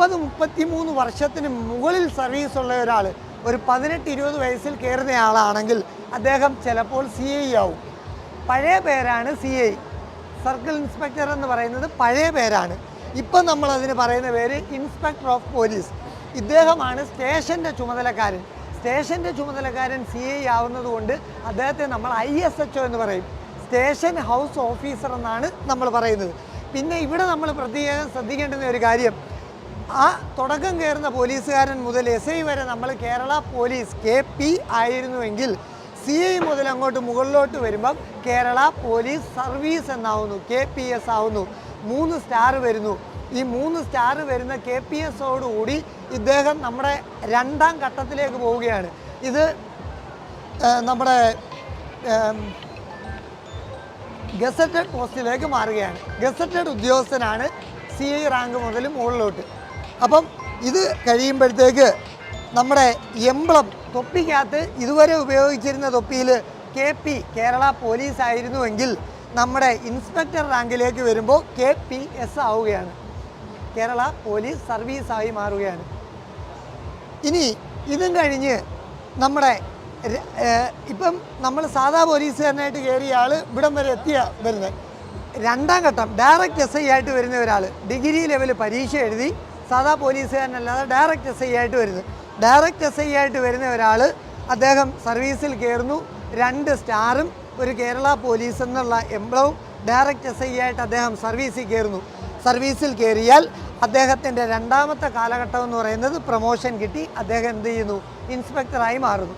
മുപ്പത് മുപ്പത്തി മൂന്ന് വർഷത്തിന് മുകളിൽ സർവീസ് ഉള്ള ഒരാൾ ഒരു പതിനെട്ട് ഇരുപത് വയസ്സിൽ കയറുന്ന ആളാണെങ്കിൽ അദ്ദേഹം ചിലപ്പോൾ സി ഐ ആവും. പഴയ പേരാണ് സി ഐ സർക്കിൾ ഇൻസ്പെക്ടർ എന്ന് പറയുന്നത് പഴയ പേരാണ്. ഇപ്പം നമ്മൾ അതിന് പറയുന്ന പേര് ഇൻസ്പെക്ടർ ഓഫ് പോലീസ് ഇദ്ദേഹമാണ് സ്റ്റേഷന്റെ ചുമതലക്കാരൻ. സ്റ്റേഷന്റെ ചുമതലക്കാരൻ സി ഐ ആവുന്നതുകൊണ്ട് അദ്ദേഹത്തെ നമ്മൾ ഐ എസ് എച്ച് ഒ എന്ന് പറയും. സ്റ്റേഷൻ ഹൗസ് ഓഫീസർ എന്നാണ് നമ്മൾ പറയുന്നത്. പിന്നെ ഇവിടെ നമ്മൾ പ്രത്യേകം ശ്രദ്ധിക്കേണ്ടുന്ന ഒരു കാര്യം. ആ തുടക്കം കയറുന്ന പോലീസുകാരൻ മുതൽ എസ് ഐ വരെ നമ്മൾ കേരള പോലീസ് കെ പി ആയിരുന്നുവെങ്കിൽ സി ഐ മുതൽ അങ്ങോട്ട് മുകളിലോട്ട് വരുമ്പം കേരള പോലീസ് സർവീസ് എന്നാവുന്നു കെ പി എസ് ആവുന്നു. മൂന്ന് സ്റ്റാർ വരുന്നു. ഈ മൂന്ന് സ്റ്റാർ വരുന്ന കെ പി എസോടുകൂടി ഇദ്ദേഹം നമ്മുടെ രണ്ടാം ഘട്ടത്തിലേക്ക് പോവുകയാണ്. ഇത് നമ്മുടെ ഗസറ്റഡ് പോസ്റ്റിലേക്ക് മാറുകയാണ്. ഗസറ്റഡ് ഉദ്യോഗസ്ഥനാണ് സി ഐ റാങ്ക് മുതൽ മുകളിലോട്ട്. അപ്പം ഇത് കഴിയുമ്പോഴത്തേക്ക് നമ്മുടെ എംബ്ലം തൊപ്പിക്കകത്ത് ഇതുവരെ ഉപയോഗിച്ചിരുന്ന തൊപ്പിയിൽ കെ പി കേരള പോലീസ് ആയിരുന്നുവെങ്കിൽ നമ്മുടെ ഇൻസ്പെക്ടർ റാങ്കിലേക്ക് വരുമ്പോൾ കെ പി എസ് ആവുകയാണ്. കേരള പോലീസ് സർവീസായി മാറുകയാണ്. ഇനി ഇതും കഴിഞ്ഞ് നമ്മുടെ ഇപ്പം നമ്മൾ സാധാ പോലീസുകാരനായിട്ട് കയറിയ ആൾ ഇവിടം വരെ എത്തിയ വരുന്നത്. രണ്ടാം ഘട്ടം ഡയറക്റ്റ് എസ് ഐ ആയിട്ട് വരുന്ന ഒരാൾ ഡിഗ്രി ലെവൽ പരീക്ഷ എഴുതി സാധാ പോലീസുകാരനല്ലാതെ ഡയറക്റ്റ് എസ് ഐ ആയിട്ട് വരുന്നത്. ഡയറക്റ്റ് എസ് ഐ ആയിട്ട് വരുന്ന ഒരാൾ അദ്ദേഹം സർവീസിൽ കയറുന്നു രണ്ട് സ്റ്റാറും ഒരു കേരള പോലീസ് എന്നുള്ള എംബ്ലവും ഡയറക്റ്റ് എസ് ഐ ആയിട്ട് അദ്ദേഹം സർവീസിൽ കയറുന്നു സർവീസിൽ കയറിയാൽ അദ്ദേഹത്തിന്റെ രണ്ടാമത്തെ കാലഘട്ടം എന്ന് പറയുന്നത് പ്രൊമോഷൻ കിട്ടി. അദ്ദേഹം എന്ത് ചെയ്യുന്നു? ഇൻസ്പെക്ടറായി മാറുന്നു.